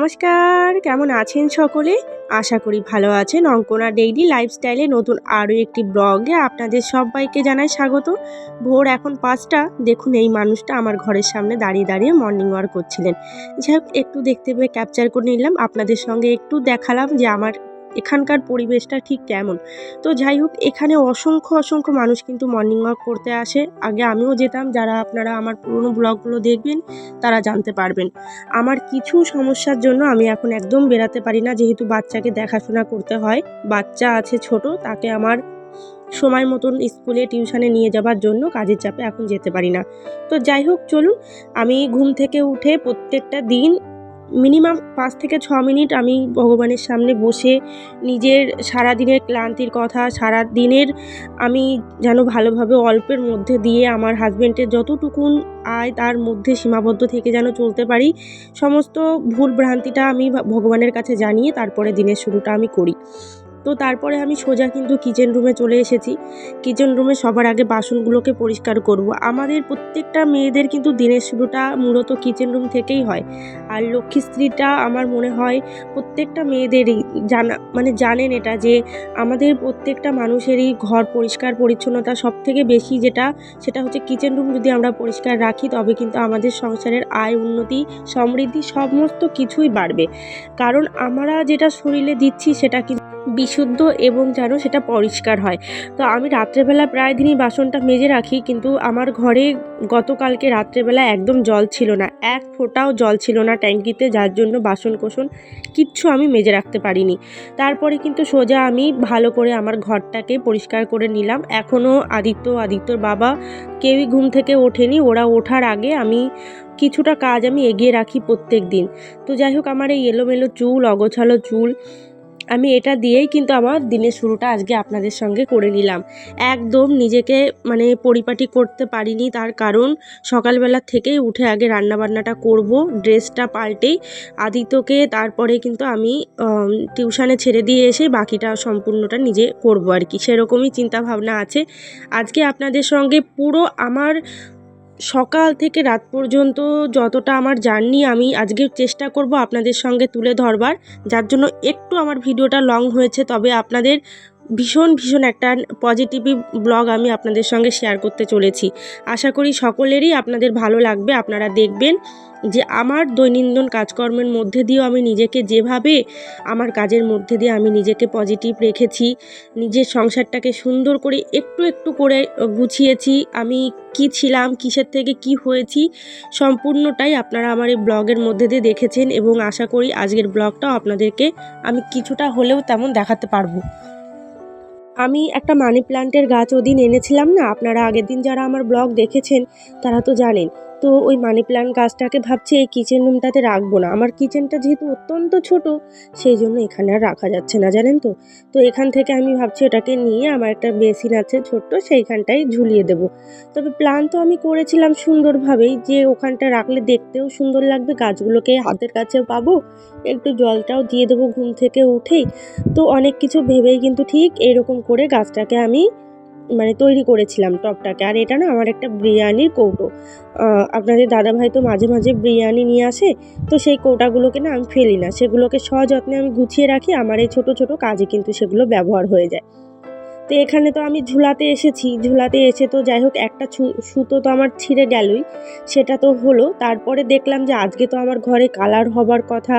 নমস্কার, কেমন আছেন সকলে? আশা করি ভালো আছেন। অঙ্কনা ডেইলি লাইফস্টাইলে নতুন আরও একটি ব্লগে আপনাদের সবাইকে জানাই স্বাগত। ভোর এখন পাঁচটা। দেখুন, এই মানুষটা আমার ঘরের সামনে দাঁড়িয়ে দাঁড়িয়ে মর্নিং ওয়াক করছিলেন। যাই একটু দেখতে পেয়ে ক্যাপচার করে নিলাম। আপনাদের সঙ্গে একটু দেখালাম যে আমার এখানকার পরিবেশটা ঠিক কেমন? তো যাই হোক এখানে অসংখ্য অসংখ্য মানুষ কিন্তু মর্নিং ওয়াক করতে আসে। আগে আমিও যেতাম, যারা আপনারা আমার পুরনো ব্লগগুলো দেখবেন, তারা জানতে পারবেন। আমার কিছু সমস্যার জন্য আমি এখন একদম বেরাতে পারি না, যেহেতু বাচ্চাকে দেখাশোনা করতে হয়। বাচ্চা আছে ছোট, তাকে আমার সময় মতন স্কুলে টিউশনে নিয়ে যাবার জন্য কাজের চাপে এখন যেতে পারি না। তো যাই হোক চলুন, আমি ঘুম থেকে উঠে প্রত্যেকটা দিন মিনিমাম পাঁচ থেকে ছ মিনিট আমি ভগবানের সামনে বসে নিজের সারা দিনের ক্লান্তির কথা সারা দিনের আমি যেন ভালোভাবে অল্পের মধ্যে দিয়ে আমার হাজব্যান্ডের যতটুকুন আয় তার মধ্যে সীমাবদ্ধ থেকে যেন চলতে পারি, সমস্ত ভুল ভ্রান্তিটা আমি ভগবানের কাছে জানিয়ে তারপরে দিনের শুরুটা আমি করি। তো তারপরে আমি সোজা কিন্তু কিচেন রুমে চলে এসেছি। কিচেন রুমে সবার আগে বাসনগুলোকে পরিষ্কার করব। আমাদের প্রত্যেকটা মেয়েদের কিন্তু দিনের শুরুটা মূলত কিচেন রুম থেকেই হয়। আর লক্ষ্মী স্ত্রীটা আমার মনে হয় প্রত্যেকটা মেয়েদেরই জানা মানে জানেন এটা যে আমাদের প্রত্যেকটা মানুষেরই ঘর পরিষ্কার পরিচ্ছন্নতা সব থেকে বেশি যেটা, সেটা হচ্ছে কিচেন রুম যদি আমরা পরিষ্কার রাখি তবে কিন্তু আমাদের সংসারের আয়, উন্নতি, সমৃদ্ধি সমস্ত কিছুই বাড়বে। কারণ আমরা যেটা শরীরে দিচ্ছি সেটা কিন্তু বিশুদ্ধ এবং যেন সেটা পরিষ্কার হয়। তো আমি রাত্রেবেলা প্রায় দিনই বাসনটা মেজে রাখি, কিন্তু আমার ঘরে গতকালকে রাত্রেবেলা একদম জল ছিল না। এক ফোঁটাও জল ছিল না ট্যাঙ্কিতে, যার জন্য বাসন কোসন কিচ্ছু আমি মেজে রাখতে পারিনি। তারপরে কিন্তু সোজা আমি ভালো করে আমার ঘরটাকে পরিষ্কার করে নিলাম। এখনও আদিত্য, আদিত্যর বাবা কেউই ঘুম থেকে ওঠেনি। ওরা ওঠার আগে আমি কিছুটা কাজ আমি এগিয়ে রাখি প্রত্যেক দিন। তো যাই হোক, আমার এই এলোমেলো চুল, অগোছালো চুল আমি এটা দিয়েই কিন্তু আমার দিনের শুরুটা আজকে আপনাদের সঙ্গে করে নিলাম। একদম নিজেকে মানে পরিপাটি করতে পারিনি, তার কারণ সকালবেলা থেকেই উঠে আগে রান্নাবান্নাটা করব, ড্রেসটা পাল্টেই। আদিত্যকে তারপরে কিন্তু আমি টিউশানে ছেড়ে দিয়ে এসে বাকিটা সম্পূর্ণটা নিজে করব আর কি। সেরকমই চিন্তাভাবনা আছে। আজকে আপনাদের সঙ্গে পুরো আমার সকাল থেকে রাত পর্যন্ত যতটা আমার জার্নি আমি আজকে চেষ্টা করব আপনাদের সঙ্গে তুলে ধরবার। যার জন্য একটু আমার ভিডিওটা লং হয়েছে, তবে আপনাদের ভীষণ ভীষণ একটা পজিটিভ ব্লগ আমি আপনাদের সঙ্গে শেয়ার করতে চলেছি। আশা করি সকলেরই আপনাদের ভালো লাগবে, আপনারা দেখবেন যে আমার দৈনন্দিন কাজকর্মের মধ্যে দিয়েও আমি নিজেকে যেভাবে, আমার কাজের মধ্যে দিয়ে আমি নিজেকে পজিটিভ রেখেছি, নিজের সংসারটাকে সুন্দর করে একটু একটু করে গুছিয়েছি, আমি কি ছিলাম, কিসের থেকে কি হয়েছি, সম্পূর্ণটাই আপনারা আমার এই ব্লগের মধ্যে দিয়ে দেখেছেন এবং আশা করি আজকের ব্লগটাও আপনাদেরকে আমি কিছুটা হলেও তেমন দেখাতে পারব। আমি একটা মানি প্ল্যান্টের গাছ ওদিন এনেছিলাম না, আপনারা আগের দিন যারা আমার ব্লগ দেখেছেন, তারা তো জানেন। তো ওই মানি প্ল্যান্ট গাছটাকে ভাবছি, এই কিচেন রুমটাতে রাখব না। আমার কিচেনটা যেহেতু অত্যন্ত ছোট, সেই জন্য এখানে আর রাখা যাচ্ছে না, জানেন তো? তো এখান থেকে আমি ভাবছি ওটাকে নিয়ে আমার একটা বেসিন আছে ছোট্ট, সেইখানটায় ঝুলিয়ে দেবো। তবে প্ল্যান তো আমি করেছিলাম সুন্দরভাবেই যে ওখানটা রাখলে দেখতেও সুন্দর লাগবে, গাছগুলোকে হাতের কাছেও পাবো, একটু জলটাও দিয়ে দেবো ঘুম থেকে উঠেই। তো অনেক কিছু ভেবেই কিন্তু ঠিক এরকম করে গাছটাকে আমি মানে তৈরি করেছিলাম টপটাকে। আর এটা না আমার একটা বিরিয়ানির কৌটো। আপনাদের দাদাভাই তো মাঝে মাঝে বিরিয়ানি নিয়ে আসে, তো সেই কৌটাগুলোকে না আমি ফেলি না। সেগুলোকে সযত্নে আমি গুছিয়ে রাখি, আমার এই ছোটো ছোটো কাজে কিন্তু সেগুলো ব্যবহার হয়ে যায়। তো এখানে তো আমি ঝুলাতে এসেছি। ঝুলাতে এসে তো যাই হোক, একটা সুতো তো আমার ছিঁড়ে গেলই, সেটা তো হলো। তারপরে দেখলাম যে আজকে তো আমার ঘরে কালার হবার কথা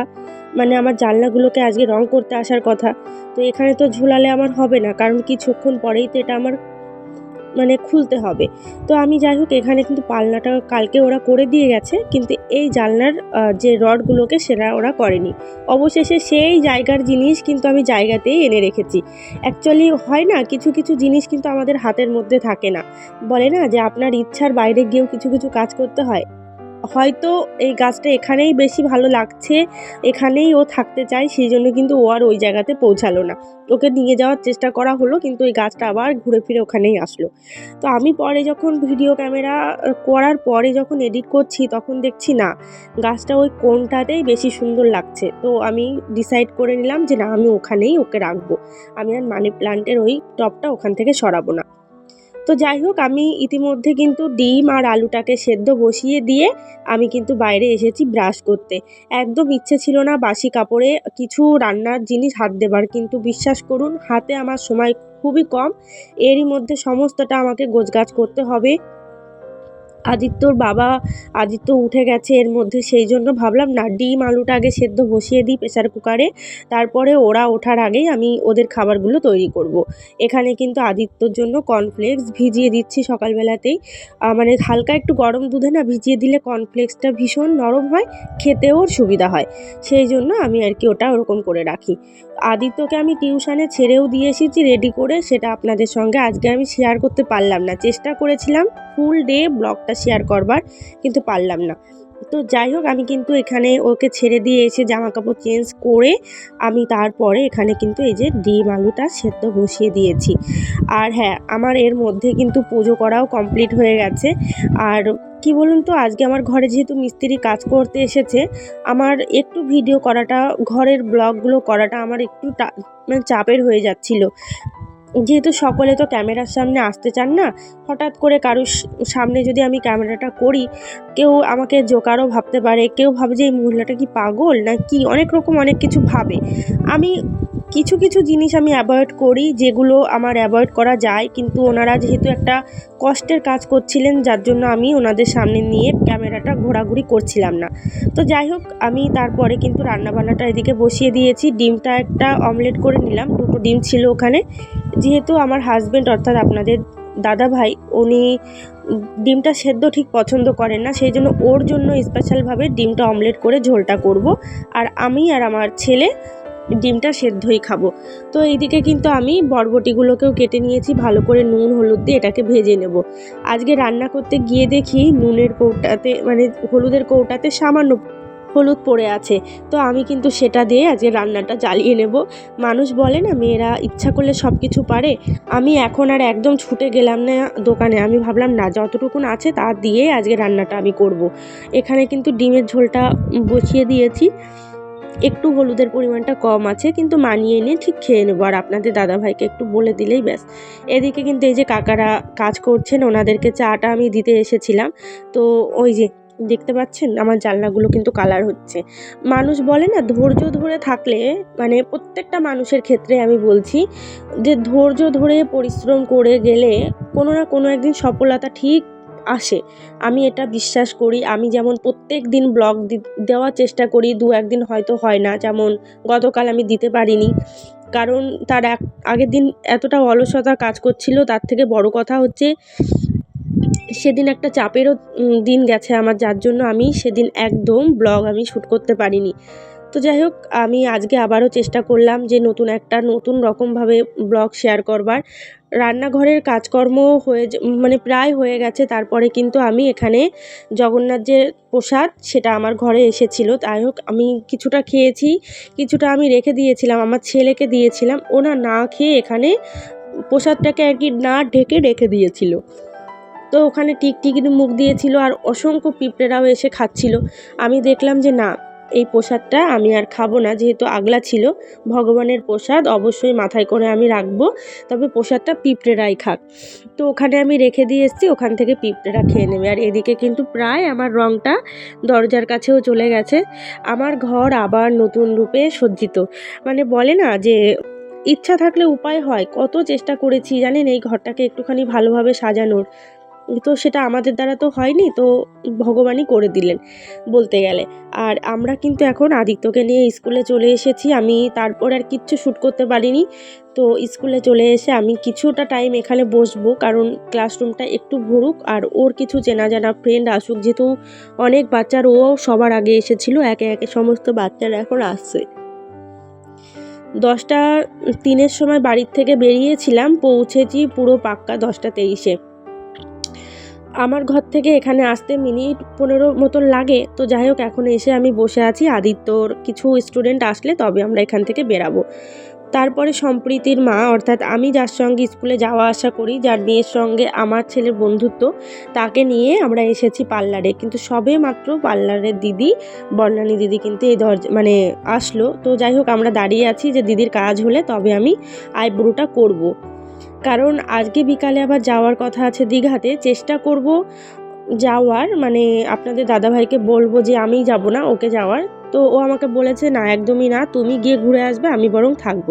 মানে আমার জানলাগুলোকে আজকে রং করতে আসার কথা। তো এখানে তো ঝুলালে আমার হবে না, কারণ কিছুক্ষণ পরেই তো এটা আমার মানে খুলতে হবে। তো আমি যাই হোক এখানে কিন্তু পালনাটা কালকে ওরা করে দিয়ে গেছে, কিন্তু এই জানলার যে রডগুলোকে সেটা ওরা করেনি। অবশেষে সেই জায়গার জিনিস কিন্তু আমি জায়গাতেই এনে রেখেছি। অ্যাকচুয়ালি হয় না, কিছু কিছু জিনিস কিন্তু আমাদের হাতের মধ্যে থাকে না। বলে না যে আপনার ইচ্ছার বাইরে গিয়েও কিছু কিছু কাজ করতে হয়? হয়তো এই গাছটা এখানেই বেশি ভালো লাগছে, এখানেই ও থাকতে চায়, সেই জন্য কিন্তু ও আর ওই জায়গাতে পৌঁছালো না। ওকে নিয়ে যাওয়ার চেষ্টা করা হলো, কিন্তু ওই গাছটা আবার ঘুরে ফিরে ওখানেই আসলো। তো আমি পরে যখন ভিডিও ক্যামেরা করার পরে যখন এডিট করছি, তখন দেখছি না, গাছটা ওই কোনটাতেই বেশি সুন্দর লাগছে। তো আমি ডিসাইড করে নিলাম যে না, আমি ওখানেই ওকে রাখব। আমি আর মানি প্লান্টের ওই টপটা ওখান থেকে সরাবো না। তো যাই হোক, আমি ইতিমধ্যে কিন্তু ডিম আর আলুটাকে সেদ্ধ বসিয়ে দিয়ে আমি কিন্তু বাইরে এসেছি ব্রাশ করতে। একদম ইচ্ছে ছিল না বাসি কাপড়ে কিছু রান্নার জিনিস হাত দেবার, কিন্তু বিশ্বাস করুন, হাতে আমার সময় খুবই কম। এরই মধ্যে সমস্তটা আমাকে গোছগাছ করতে হবে। আদিত্যর বাবা আদিত্য উঠে গেছে এর মধ্যে, সেই জন্য ভাবলাম, না, ডিম আলুটা আগে সেদ্ধ বসিয়ে দিই প্রেসার কুকারে, তারপরে ওরা ওঠার আগেই আমি ওদের খাবারগুলো তৈরি করব। এখানে কিন্তু আদিত্যর জন্য কর্নফ্লেক্স ভিজিয়ে দিচ্ছি সকালবেলাতেই। মানে হালকা একটু গরম দুধে না ভিজিয়ে দিলে কর্নফ্লেক্সটা ভীষণ নরম হয়, খেতেও সুবিধা হয়। সেই জন্য আমি আর কি ওটা ওরকম করে রাখি। আদিত্যকে আমি টিউশনে ছেড়েও দিয়ে এসেছি রেডি করে, সেটা আপনাদের সঙ্গে আজকে আমি শেয়ার করতে পারলাম না। চেষ্টা করেছিলাম ফুল ডে ব্লগটা শেয়ার করবার, কিন্তু পারলাম না। তো যাই হোক, আমি কিন্তু এখানে ওকে ছেড়ে দিয়ে এসে জামা কাপড় চেঞ্জ করে আমি তারপরে এখানে কিন্তু এই যে ডিম আলুটা সেদ্ধ বসিয়ে দিয়েছি। আর হ্যাঁ আমার এর মধ্যে কিন্তু পুজো করাও কমপ্লিট হয়ে গেছে। আর কি বলুন তো, আজকে আমার ঘরে যেহেতু মিস্ত্রি কাজ করতে এসেছে, আমার একটু ভিডিও করাটা, ঘরের ব্লগগুলো করাটা আমার একটু মানে চাপের হয়ে যাচ্ছিল। যেহেতু সকলে তো ক্যামেরার সামনে আসতে চান না, হঠাৎ করে কারোর সামনে যদি আমি ক্যামেরাটা করি, কেউ আমাকে জোকারও ভাবতে পারে, কেউ ভাবে যে এই মহিলাটা কি পাগল না কি অনেক রকম অনেক কিছু ভাবে। আমি কিছু কিছু জিনিস আমি অ্যাভয়েড করি যেগুলো আমার অ্যাভয়েড করা যায়। কিন্তু ওনারা যেহেতু একটা কষ্টের কাজ করছিলেন, যার জন্য আমি ওনাদের সামনে নিয়ে ক্যামেরাটা ঘোরাঘুরি করছিলাম না। তো যাই হোক, আমি তারপরে কিন্তু রান্নাবান্নাটা এদিকে বসিয়ে দিয়েছি। ডিমটা একটা অমলেট করে নিলাম, দুটো ডিম ছিল ওখানে। যেহেতু আমার হাজব্যান্ড অর্থাৎ আপনাদের দাদা ভাই, উনি ডিমটা সেদ্ধ ঠিক পছন্দ করেন না, সেই জন্য ওর জন্য স্পেশালভাবে ডিমটা অমলেট করে ঝোলটা করব। আর আমি আর আমার ছেলে ডিমটা সেদ্ধই খাব। তো এইদিকে কিন্তু আমি বরবটিগুলোকেও কেটে নিয়েছি, ভালো করে নুন, হলুদ দিয়ে এটাকে ভেজে নেব। আজকে রান্না করতে গিয়ে দেখি নুনের কৌটাতে মানে হলুদের কৌটাতে সামান্য হলুদ পড়ে আছে। তো আমি কিন্তু সেটা দিয়ে আজকে রান্নাটা জ্বালিয়ে নেব। মানুষ বলে না, মেয়েরা ইচ্ছা করলে সব কিছু পারে। আমি এখন আর একদম ছুটে গেলাম না দোকানে। আমি ভাবলাম, না, যতটুকুন আছে তা দিয়ে আজকে রান্নাটা আমি করব। এখানে কিন্তু ডিমের ঝোলটা বসিয়ে দিয়েছি। একটু হলুদের পরিমাণটা কম আছে, কিন্তু মানিয়ে নিয়ে ঠিক খেয়ে নেব। আর আপনাদের দাদাভাইকে একটু বলে দিলেই ব্যাস। এদিকে কিন্তু এই যে কাকারা কাজ করছেন, ওনাদেরকে চাটা আমি দিতে এসেছিলাম। তো ওই যে, দেখতে পাচ্ছেন? আমার জানলাগুলো কিন্তু কালার হচ্ছে। মানুষ বলে না, ধৈর্য ধরে থাকলে মানে প্রত্যেকটা মানুষের ক্ষেত্রে আমি বলছি যে, ধৈর্য ধরে পরিশ্রম করে গেলে কোনো না কোনো একদিন সফলতা ঠিক আসে। আমি এটা বিশ্বাস করি, আমি যেমন প্রত্যেক দিন ব্লগ দেওয়ার চেষ্টা করি, দু একদিন হয়তো হয় না, যেমন গতকাল আমি দিতে পারিনি। কারণ তার এক, আগের দিন এতটা অলসতা কাজ করছিল, তার থেকে বড় কথা হচ্ছে, সেদিন একটা চাপেরও দিন গেছে আমার, যার জন্য আমি সেদিন একদম ব্লগ আমি শ্যুট করতে পারিনি। তো যাই হোক, আমি আজকে আবারও চেষ্টা করলাম যে নতুন একটা, নতুন রকমভাবে ব্লগ শেয়ার করবার। রান্নাঘরের কাজকর্ম হয়ে মানে প্রায় হয়ে গেছে। তারপরে কিন্তু আমি এখানে জগন্নাথ যে প্রসাদ, সেটা আমার ঘরে এসেছিল। তাই হোক, আমি কিছুটা খেয়েছি, কিছুটা আমি রেখে দিয়েছিলাম, আমার ছেলেকে দিয়েছিলাম। ওনা না খেয়ে এখানে প্রসাদটাকে আর কি না ঢেকে রেখে দিয়েছিল। তো ওখানে টিকটিকির মুখ দিয়েছিল আর অসংখ্য পিঁপড়েরাও এসে খাচ্ছিল। আমি দেখলাম যে না এই প্রসাদটা আমি আর খাব না, যেহেতু আগলা ছিল। ভগবানের প্রসাদ অবশ্যই মাথায় করে আমি রাখব। তবে প্রসাদটা পিঁপড়েরাই খাক। তো ওখানে আমি রেখে দিয়ে এসেছি, ওখান থেকে পিঁপড়েরা খেয়ে নেবে। আর এদিকে কিন্তু প্রায় আমার রঙটা দরজার কাছেও চলে গেছে। আমার ঘর আবার নতুন রূপে সজ্জিত। মানে বলে না যে, ইচ্ছা থাকলে উপায় হয়। কত চেষ্টা করেছি জানেন এই ঘরটাকে একটুখানি ভালোভাবে সাজানোর। তো সেটা আমাদের দ্বারা তো হয়নি, তো ভগবানই করে দিলেন বলতে গেলে। আর আমরা কিন্তু এখন আদিত্যকে নিয়ে স্কুলে চলে এসেছি, আমি তারপর আর কিচ্ছু শ্যুট করতে পারিনি। তো স্কুলে চলে এসে আমি কিছুটা টাইম এখানে বসবো, কারণ ক্লাসরুমটা একটু ভরুক, আর ওর কিছু চেনা জানা ফ্রেন্ড আসুক, যেহেতু অনেক বাচ্চার, ও সবার আগে এসেছিল, একে একে সমস্ত বাচ্চারা এখন আসছে। দশটা, তিনের সময় বাড়ির থেকে বেরিয়েছিলাম, পৌঁছেছি পুরো পাক্কা দশটা তেইশে। আমার ঘর থেকে এখানে আসতে মিনিট পনেরো মতন লাগে। তো যাই হোক, এখন এসে আমি বসে আছি আদিত্যর কিছু স্টুডেন্ট আসলে তবে আমরা এখান থেকে বেরাবো। তারপরে সম্প্রীতির মা, অর্থাৎ আমি যার সঙ্গে স্কুলে যাওয়া আসা করি, যার মেয়ের সঙ্গে আমার ছেলের বন্ধুত্ব, তাকে নিয়ে আমরা এসেছি পার্লারে। কিন্তু সবে মাত্র পার্লারের দিদি, বর্ণানী দিদি কিন্তু এই দরজা মানে আসলো। তো যাই হোক, আমরা দাঁড়িয়ে আছি যে দিদির কাজ হলে তবে আমি আইব্রোটা করব। কারণ আজকে বিকালে আবার যাওয়ার কথা আছে দীঘাতে, চেষ্টা করব যাওয়ার। মানে আপনাদের দাদাভাইকে বলব যে আমি যাব না, ওকে যাওয়ার। তো ও আমাকে বলেছে, না, একদমই না, তুমি গিয়ে ঘুরে আসবে, আমি বরং থাকব।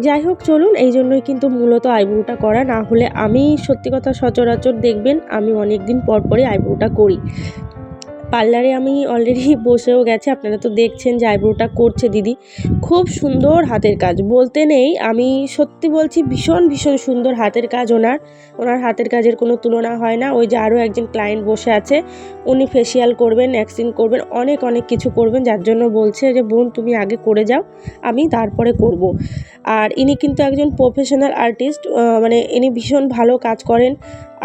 যাই হোক, চলুন, এই জন্যই কিন্তু মূলত আইব্রোটা করা। না হলে আমি সত্যি কথা সচরাচর দেখবেন, আমি অনেক দিন পর পরই আইব্রোটা করি। পার্লারে আমি অলরেডি বসেও গেছি, আপনারা তো দেখছেন যে আইব্রোটা করছে দিদি খুব সুন্দর হাতের কাজ, বলতে নেই, আমি সত্যি বলছি ভীষণ ভীষণ সুন্দর হাতের কাজ ওনার ওনার হাতের কাজের কোনো তুলনা হয় না, ওই যে আরও একজন ক্লায়েন্ট বসে আছে, উনি ফেসিয়াল করবেন অ্যাক্সিন করবেন, অনেক অনেক কিছু করবেন, যার জন্য বলছে যে, বোন, তুমি আগে করে যাও, আমি তারপরে করব। আর ইনি কিন্তু একজন প্রফেশনাল আর্টিস্ট মানে ইনি ভীষণ ভালো কাজ করেন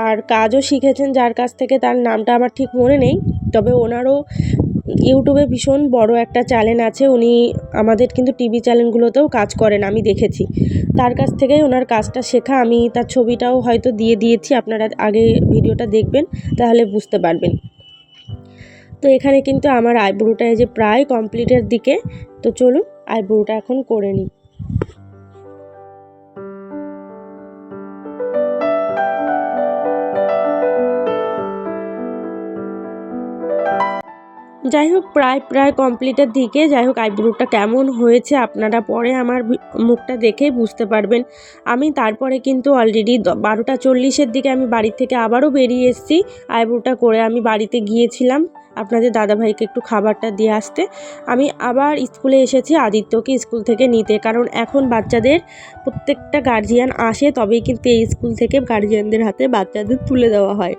আর কাজও শিখেছেন যার কাছ থেকে তার নামটা আমার ঠিক মনে নেই। তবে ওনারও ইউটিউবে ভীষণ বড় একটা চ্যানেল আছে। উনি আমাদের কিন্তু টিভি চ্যানেলগুলোতেও কাজ করেন, আমি দেখেছি। তার কাছ থেকেই ওনার কাজটা শেখা। আমি তার ছবিটাও হয়তো দিয়ে দিয়েছি, আপনারা আগে ভিডিওটা দেখবেন, তাহলে বুঝতে পারবেন। তো এখানে কিন্তু আমার আইব্রোটা এই যে প্রায় কমপ্লিটের দিকে। তো চলুন, আইব্রোটা এখন করে নিই। যাই হোক, প্রায় প্রায় কমপ্লিটের দিকে। যাই হোক আইব্রোটা কেমন হয়েছে আপনারা পরে আমার মুখটা দেখেই বুঝতে পারবেন। আমি তারপরে কিন্তু অলরেডি বারোটা চল্লিশের দিকে আমি বাড়ি থেকে আবারও বেরিয়ে এসেছি। আইব্রোটা করে আমি বাড়িতে গিয়েছিলাম আপনাদের দাদাভাইকে একটু খাবারটা দিয়ে আসতে। আমি আবার স্কুলে এসেছি আদিত্যকে স্কুল থেকে নিতে, কারণ এখন বাচ্চাদের প্রত্যেকটা গার্জিয়ান আসে, তবেই কিন্তু এই স্কুল থেকে গার্জিয়ানদের হাতে বাচ্চাদের তুলে দেওয়া হয়।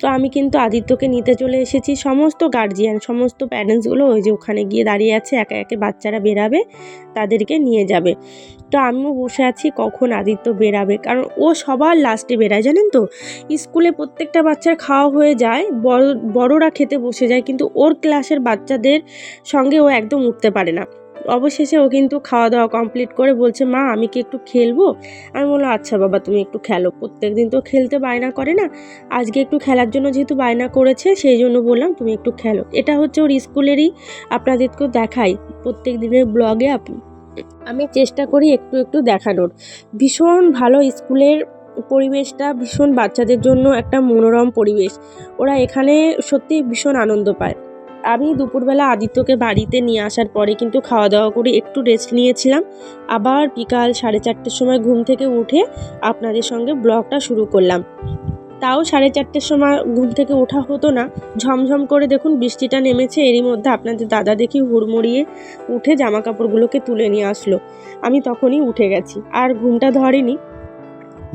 তো আমি কিন্তু আদিত্যকে নিতে চলে এসেছি। সমস্ত গার্জিয়ান সমস্ত প্যারেন্টসগুলো ওই যে ওখানে গিয়ে দাঁড়িয়ে আছে, একে একে বাচ্চারা বেরাবে, তাদেরকে নিয়ে যাবে। তো আমিও বসে আছি, কখন আদিত্য বেরাবে? কারণ ও সবার লাস্টে বেরায়, জানেন তো? স্কুলে প্রত্যেকটা বাচ্চার খাওয়া হয়ে যায়, বড়, বড়রা খেতে বসে যায়, কিন্তু ওর ক্লাসের বাচ্চাদের সঙ্গে ও একদম উঠতে পারে না। অবশেষে ও কিন্তু খাওয়া দাওয়া কমপ্লিট করে বলছে, মা, আমি কি একটু খেলব? আমি বলল আচ্ছা বাবা, তুমি একটু খেলো। প্রত্যেক দিন তো খেলতে বায়না করে না। আজকে একটু খেলার জন্য যেহেতু বায়না করেছে, সেই জন্য বললাম তুমি একটু খেলো। এটা হচ্ছে ওর স্কুলেরই আপনাদেরকেও দেখাই। প্রত্যেক দিনের ব্লগে আমি চেষ্টা করি একটু একটু দেখানোর। ভীষণ ভালো স্কুলের পরিবেশটা, ভীষণ বাচ্চাদের জন্য একটা মনোরম পরিবেশ। ওরা এখানে সত্যি ভীষণ আনন্দ পায়। আমি দুপুরবেলা আদিত্যকে বাড়িতে নিয়ে আসার পরে কিন্তু খাওয়া দাওয়া করে একটু রেস্ট নিয়েছিলাম। আবার বিকাল সাড়ে চারটের সময় ঘুম থেকে উঠে আপনাদের সঙ্গে ব্লগটা শুরু করলাম। তাও সাড়ে চারটের সময় ঘুম থেকে ওঠা হতো না। ঝমঝম করে দেখুন বৃষ্টিটা নেমেছে, এরই মধ্যে আপনাদের দাদা দেখি হুড়মুড়িয়ে উঠে জামা কাপড়গুলোকে তুলে নিয়ে আসলো। আমি তখনই উঠে গেছি, আর ঘুমটা ধরেনি।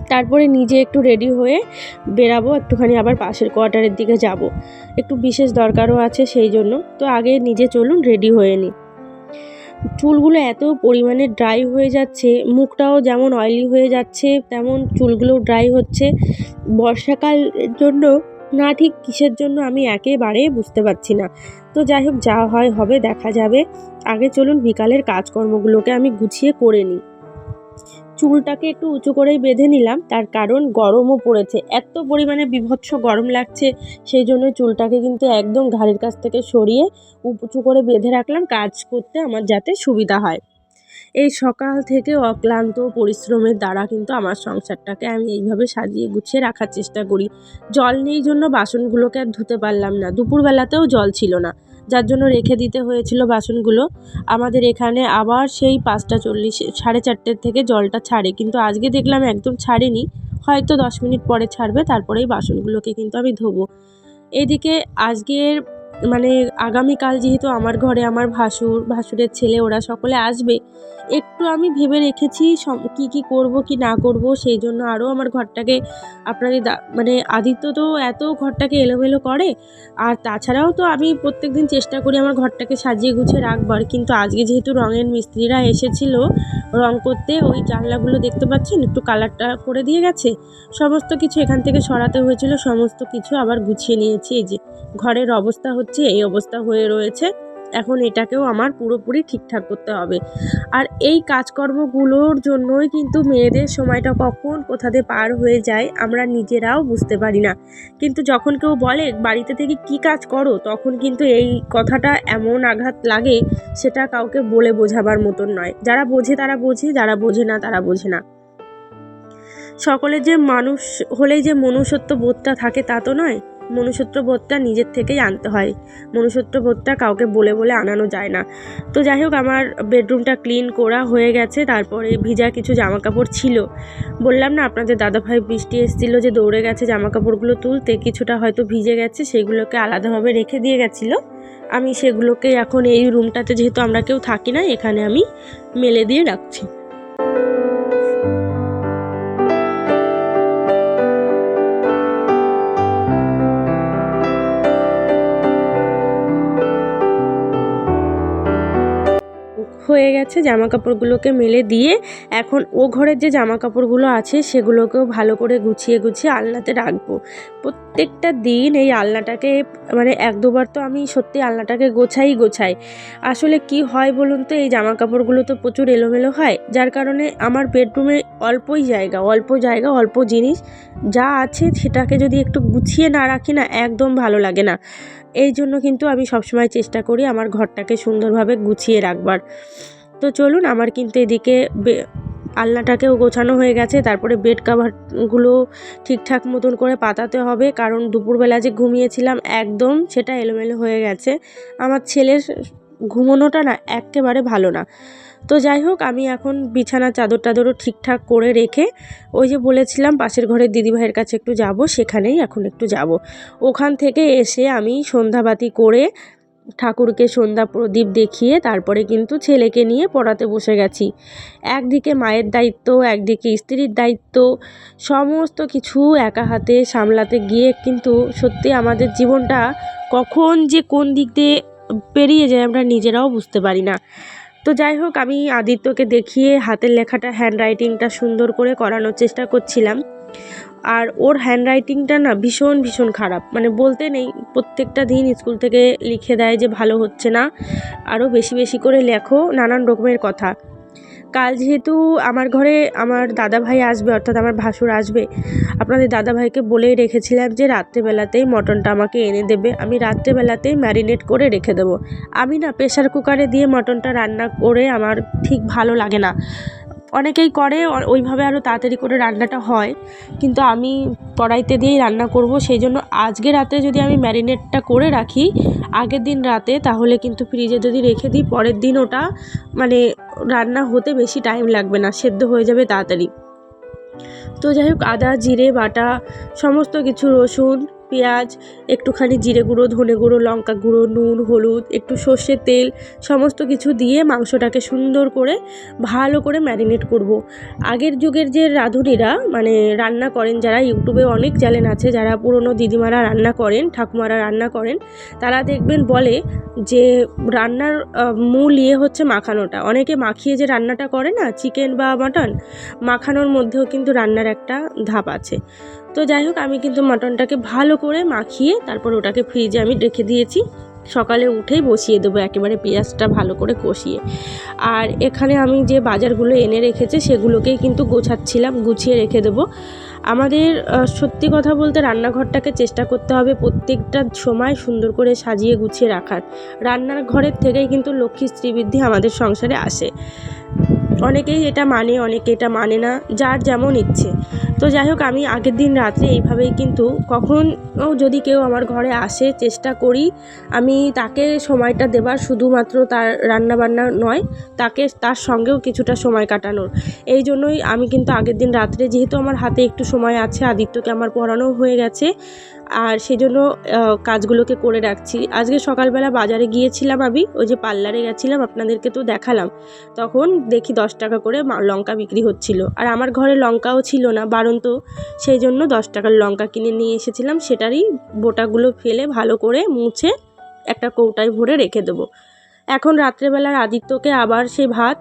তারপরে নিজে একটু রেডি হয়ে বেরাবো, একটুখানি আবার পাশের কোয়ার্টারের দিকে যাব। একটু বিশেষ দরকারও আছে সেই জন্য। তো আগে নিজে চলুন রেডি হয়ে নিই। চুলগুলো এত পরিমাণে ড্রাই হয়ে যাচ্ছে, মুখটাও যেমন অয়েলি হয়ে যাচ্ছে, তেমন চুলগুলো ড্রাই হচ্ছে। বর্ষাকালের জন্য না ঠিক কিসের জন্য আমি একেবারে বুঝতে পারছি না। তো যাই হোক, যা হয় হবে, দেখা যাবে। আগে চলুন বিকালের কাজকর্মগুলোকে আমি গুছিয়ে করে নিই। চুলটাকে একটু উঁচু করেই বেঁধে নিলাম। তার কারণ গরমও পড়েছে। এত পরিমাণে বিভৎস গরম লাগছে, সেই জন্য চুলটাকে কিন্তু একদম ঘাড়ের কাছ থেকে সরিয়ে উঁচু করে বেঁধে রাখলাম কাজ করতে আমার যাতে সুবিধা হয়। এই সকাল থেকে অক্লান্ত পরিশ্রমের দ্বারা কিন্তু আমার সংসারটাকে আমি এইভাবে সাজিয়ে গুছিয়ে রাখার চেষ্টা করি। জল নেই জন্য বাসনগুলোকে আর ধুতে পারলাম না। দুপুরবেলাতেও জল ছিল না। যার জন্য রেখে দিতে হয়েছিল বাসনগুলো। আমাদের এখানে আবার সেই পাঁচটা চল্লিশ, সাড়ে চারটের থেকে জলটা ছাড়ে। কিন্তু আজকে দেখলাম একদম ছাড়েনি। হয়তো দশ মিনিট পরে ছাড়বে, তারপরেই বাসনগুলোকে কিন্তু আমি ধোবো। এদিকে আজকের মানে আগামীকাল যেহেতু আমার ঘরে আমার ভাসুর, ভাসুরের ছেলে, ওরা সকলে আসবে, একটু আমি ভেবে রেখেছি কী কী করব, কি না করব, সেই জন্য আরও আমার ঘরটাকে আপনাদের মানে আদিত্য তো এত ঘরটাকে এলোমেলো করে, আর তাছাড়াও তো আমি প্রত্যেক দিন চেষ্টা করি আমার ঘরটাকে সাজিয়ে গুছিয়ে রাখবার, কিন্তু আজকে যেহেতু রঙের মিস্ত্রিরা এসেছিল রং করতে, ওই জানলাগুলো দেখতে পাচ্ছেন? একটু কালারটা করে দিয়ে গেছে, সমস্ত কিছু এখান থেকে সরাতে হয়েছিল, সমস্ত কিছু আবার গুছিয়ে নিয়েছি, এই যে ঘরের অবস্থা হচ্ছে এই অবস্থা হয়ে রয়েছে। এখন এটাকেও আমার পুরোপুরি ঠিকঠাক করতে হবে। আর এই কাজকর্মগুলোর জন্যই কিন্তু মেয়েদের সময়টা কখন কোথাতে পার হয়ে যায় আমরা নিজেরাও বুঝতে পারি না। কিন্তু যখন কেউ বলে, বাড়িতে থেকে কি কাজ করো? তখন কিন্তু এই কথাটা এমন আঘাত লাগে, সেটা কাউকে বলে বোঝাবার মতন নয়। যারা বোঝে তারা বোঝে, যারা বোঝে না তারা বোঝে না। সকলের যে মানুষ, হলেই যে মনুষ্যত্ব বোধটা থাকে তা তো নয়। মনুষ্যত্ব বোধটা নিজের থেকেই আনতে হয়। মনুষ্যত্ব বোধটা কাউকে বলে বলে আনানো যায় না। তো যাই হোক, আমার বেডরুমটা ক্লিন করা হয়ে গেছে, তারপরে ভিজা কিছু জামা কাপড় ছিল। বললাম না, আপনাদের দাদাভাই বৃষ্টি এসেছিল যে দৌড়ে গেছে জামা কাপড়গুলো তুলতে, কিছুটা হয়তো ভিজে গেছে, সেগুলোকে আলাদাভাবে রেখে দিয়ে গেছিল। আমি সেগুলোকে এখন এই রুমটাতে, যেহেতু আমরা কেউ থাকি না, এখানে আমি মেলে দিয়ে রাখছি। হয়ে গেছে জামা কাপড়গুলোকে মেলে দিয়ে এখন ও ঘরের যে জামা কাপড়গুলো আছে সেগুলোকেও ভালো করে গুছিয়ে গুছিয়ে আলনাতে রাখব। প্রত্যেকটা দিন এই আলনাটাকে মানে এক দুবার তো আমি সত্যি আলনাটাকে গোছাই গোছাই। আসলে কি হয় বলুন তো, এই জামা কাপড়গুলো তো প্রচুর এলোমেলো হয়, যার কারণে আমার বেডরুমে অল্পই জায়গা, অল্প জায়গা, অল্প জিনিস যা আছে সেটাকে যদি একটু গুছিয়ে না রাখি না, একদম ভালো লাগে না। এই জন্য কিন্তু আমি সবসময় চেষ্টা করি আমার ঘরটাকে সুন্দরভাবে গুছিয়ে রাখবার। তো চলুন, আমার কিন্তু এদিকে আলনাটাকেও গোছানো হয়ে গেছে। তারপরে বেড কাভারগুলো ঠিকঠাক মতন করে পাতাতে হবে। কারণ দুপুরবেলা যে ঘুমিয়েছিলাম, একদম সেটা এলোমেলো হয়ে গেছে। আমার ছেলের ঘুমোনোটা না একেবারে ভালো না। তো যাই হোক, আমি এখন বিছানা চাদর টাদরও ঠিকঠাক করে রেখে ওই যে বলেছিলাম পাশের ঘরের দিদিভাইয়ের কাছে একটু যাব, সেখানেই এখন একটু যাব। ওখান থেকে এসে আমি সন্ধ্যাবাতি করে ঠাকুরকে সন্ধ্যা প্রদীপ দেখিয়ে তারপরে কিন্তু ছেলেকে নিয়ে পড়াতে বসে গেছি। একদিকে মায়ের দায়িত্ব, একদিকে স্ত্রীর দায়িত্ব, সমস্ত কিছু একা হাতে সামলাতে গিয়ে কিন্তু সত্যি আমাদের জীবনটা কখন যে কোন দিক দিয়ে পেরিয়ে যায় আমরা নিজেরাও বুঝতে পারি না। তো যাই হোক, আমি আদিত্যকে দেখিয়ে হাতের লেখাটা হ্যান্ড রাইটিংটা সুন্দর করে করানোর চেষ্টা করছিলাম। আর ওর হ্যান্ড রাইটিংটা না ভীষণ ভীষণ খারাপ। মানে বলতে নেই, প্রত্যেকটা দিন স্কুল থেকে লিখে দেয় যে ভালো হচ্ছে না। আরও বেশি বেশি করে লেখো নানান রকমের কথা। কাল যেহেতু আমার ঘরে আমার দাদা ভাই আসবে, অর্থাৎ আমার ভাসুর আসবে, আপনাদের দাদাভাইকে বলেই রেখেছিলাম যে রাত্রেবেলাতেই মটনটা আমাকে এনে দেবে। আমি রাত্রেবেলাতেই ম্যারিনেট করে রেখে দেবো। আমি না প্রেশার কুকারে দিয়ে মটনটা রান্না করে আমার ঠিক ভালো লাগে না। অনেকেই করে ওইভাবে আরও তাড়াতাড়ি করে রান্নাটা হয়। কিন্তু আমি কড়াইতে দিয়েই রান্না করব, সেই জন্য আজকে রাতে যদি আমি ম্যারিনেটটা করে রাখি, আগের দিন রাতে, তাহলে কিন্তু ফ্রিজে যদি রেখে দিই, পরের দিন ওটা মানে রান্না হতে বেশি টাইম লাগবে না, সেদ্ধ হয়ে যাবে তাড়াতাড়ি। তো যাই হোক, আদা, জিরে, বাটা, সমস্ত কিছু রসুন পেঁয়াজ, একটুখানি জিরে গুঁড়ো, ধনে গুঁড়ো, লঙ্কা গুঁড়ো, নুন, হলুদ, একটু সর্ষের তেল, সমস্ত কিছু দিয়ে মাংসটাকে সুন্দর করে, ভালো করে ম্যারিনেট করব। আগের যুগের যে রাঁধুনিরা মানে রান্না করেন যারা, ইউটিউবে অনেক চ্যানেল আছে যারা পুরনো দিদিমারা রান্না করেন, ঠাকুমারা রান্না করেন, তারা দেখবেন বলে যে রান্নার মূল ইয়ে হচ্ছে মাখানোটা অনেকে মাখিয়ে যে রান্নাটা করে না, চিকেন বা মাটন, মাখানোর মধ্যেও কিন্তু রান্নার একটা ধাপ আছে তো যাই হোক, আমি কিন্তু মাটনটাকে ভালো করে মাখিয়ে তারপর ওটাকে ফ্রিজে আমি রেখে দিয়েছি। সকালে উঠেই বসিয়ে দেবো, একেবারে পেঁয়াজটা ভালো করে কষিয়ে। আর এখানে আমি যে বাজারগুলো এনে রেখেছে, সেগুলোকেই কিন্তু গোছাচ্ছিলাম, গুছিয়ে রেখে দেবো। আমাদের সত্যি কথা বলতে রান্নাঘরটাকে চেষ্টা করতে হবে প্রত্যেকটা সময় সুন্দর করে সাজিয়ে গুছিয়ে রাখার। রান্নার ঘরের থেকেই কিন্তু লক্ষ্মী শ্রীবৃদ্ধি আমাদের সংসারে আসে। অনেকেই এটা মানে অনেকে এটা মানে না, যার যেমন ইচ্ছে। তো যাই হোক, আমি আগের দিন রাত্রে এইভাবেই কিন্তু কখনও যদি কেউ আমার ঘরে আসে চেষ্টা করি, আমি তাকে সময়টা দেবার শুধুমাত্র তার রান্নাবান্না নয়, তাকে তার সঙ্গেও কিছুটা সময় কাটানোর। এই জন্যই আমি কিন্তু আগের দিন রাত্রে যেহেতু আমার হাতে একটু সময় আছে, আদিত্যকে আমার পড়ানো হয়ে গেছে আর সেই জন্য কাজগুলোকে করে রাখছি। আজকে সকালবেলা বাজারে গিয়েছিলাম আমি, ওই যে পার্লারে গেছিলাম, আপনাদেরকে তো দেখালাম। তখন দেখি দশ টাকা করে লঙ্কা বিক্রি হচ্ছিল। আর আমার ঘরে লঙ্কাও ছিল না বারন্ত সেই জন্য দশ টাকার লঙ্কা কিনে নিয়ে এসেছিলাম, সেটারই বোটাগুলো ফেলে ভালো করে মুছে একটা কৌটায় ভরে রেখে দেবো। এখন রাত্রেবেলার আদিত্যকে আবার সেই ভাত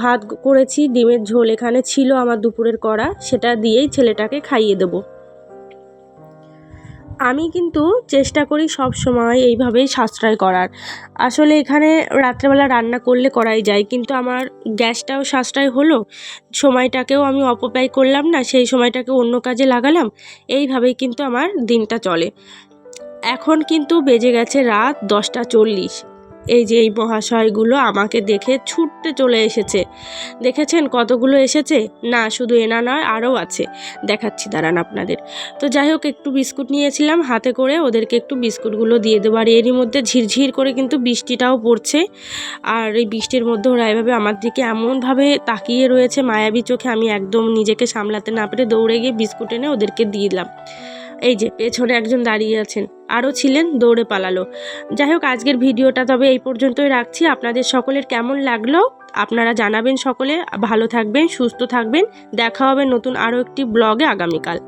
ভাত করেছি, ডিমের ঝোল এখানে ছিল আমার দুপুরের করা সেটা দিয়েই ছেলেটাকে খাইয়ে দেবো। আমি কিন্তু চেষ্টা করি সব সময় এইভাবেই সাশ্রয় করার। আসলে এখানে রাত্রেবেলা রান্না করলে করাই যায়, কিন্তু আমার গ্যাসটাও সাশ্রয় হলো, সময়টাকেও আমি অপব্যয় করলাম না, সেই সময়টাকে অন্য কাজে লাগালাম, এইভাবেই কিন্তু আমার দিনটা চলে। এখন কিন্তু বেজে গেছে রাত দশটা চল্লিশ। এই যে এই মহাশয়গুলো আমাকে দেখে ছুটতে চলে এসেছে। দেখেছেন কতগুলো এসেছে? না, শুধু এনা নয় আরও আছে। দেখাচ্ছি, দাঁড়ান আপনাদের। তো যাই হোক, একটু বিস্কুট নিয়েছিলাম হাতে করে। ওদেরকে একটু বিস্কুটগুলো দিয়ে দেবো। আর এরই মধ্যে ঝিরঝির করে কিন্তু বৃষ্টিটাও পড়ছে। আর এই বৃষ্টির মধ্যে ওরা এভাবে আমার দিকে এমনভাবে তাকিয়ে রয়েছে, মায়াবী চোখে আমি একদম নিজেকে সামলাতে না পেরে দৌড়ে গিয়ে বিস্কুট এনে ওদেরকে দিলাম। এই যে, পেছনে একজন দাঁড়িয়ে আছেন। আরও ছিলেন, দৌড়ে পালালো। যাই হোক, আজকের ভিডিওটা তবে এই পর্যন্তই রাখছি। আপনাদের সকলের কেমন লাগল? আপনারা জানাবেন সকলে। ভালো থাকবেন, সুস্থ থাকবেন। দেখা হবে নতুন আরও একটি ব্লগে আগামীকাল।